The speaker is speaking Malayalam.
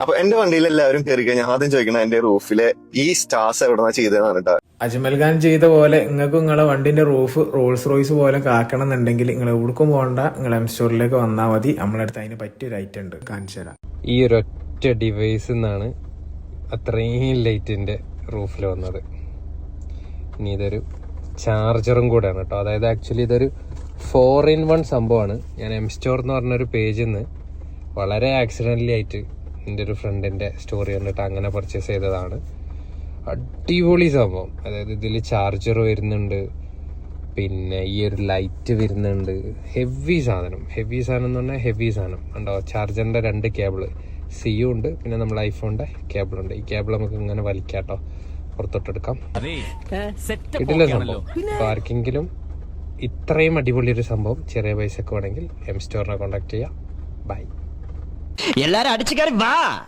അപ്പൊ എന്റെ വണ്ടിയിൽ എല്ലാവരും കയറി കഴിഞ്ഞാൽ ആദ്യം ചോദിക്കണം എന്റെ റൂഫിലെ ഈ സ്റ്റാർസ് എവിടെന്നാ ചെയ്തതെന്ന് പറഞ്ഞിട്ട്? അജ്മൽ ഖാൻ ചെയ്ത പോലെ നിങ്ങൾക്ക് നിങ്ങളെ വണ്ടിന്റെ റൂഫ് റോൾസ് റോയ്സ് പോലെ കാക്കണം എന്നുണ്ടെങ്കിൽ നിങ്ങൾ എവിടേക്കും പോകണ്ട. നിങ്ങൾ എം സ്റ്റോറിലേക്ക് വന്നാൽ മതി. നമ്മളെ അടുത്ത് അതിന് പറ്റിയൊരു ഐറ്റം ഉണ്ട്. കാണിച്ചു തരാം. ഈ ഒരൊറ്റ ഡിവൈസ് നിന്നാണ് അത്രയും ലൈറ്റിന്റെ റൂഫിൽ വന്നത്. ഇനി ഇതൊരു ചാർജറും കൂടെയാണ് കേട്ടോ അതായത് ആക്ച്വലി ഇതൊരു ഫോർ ഇൻ വൺ സംഭവമാണ് ഞാൻ എം സ്റ്റോർ എന്ന് പറഞ്ഞൊരു പേജിൽ നിന്ന് വളരെ ആക്സിഡന്റലി ആയിട്ട് എന്റെ ഒരു ഫ്രണ്ടിന്റെ സ്റ്റോറി കണ്ടിട്ട് അങ്ങനെ പർച്ചേസ് ചെയ്തതാണ്. അടിപൊളി സംഭവം. അതായത് ഇതിൽ ചാർജർ വരുന്നുണ്ട്. പിന്നെ ഈ ഒരു ലൈറ്റ് വരുന്നുണ്ട്. ഹെവി സാധനം. ഹെവി സാധനം എന്ന് പറഞ്ഞാൽ ഹെവി സാധനം. ഉണ്ടോ ചാർജറിന്റെ രണ്ട് കേബിൾ സിയും ഉണ്ട്. പിന്നെ നമ്മുടെ ഐഫോണിന്റെ കേബിളുണ്ട് ഈ കേബിൾ നമുക്ക് ഇങ്ങനെ വലിക്കാട്ടോ പുറത്തോട്ടെടുക്കാം. കിട്ടില്ല സംഭവം. അപ്പോൾ ആർക്കെങ്കിലും ഇത്രയും അടിപൊളി ഒരു സംഭവം. ചെറിയ പൈസക്ക് വേണമെങ്കിൽ എം സ്റ്റോറിനെ കോൺടാക്ട് ചെയ്യാം. ബൈ எல்லாரும் அடிச்சுக்காரு வா!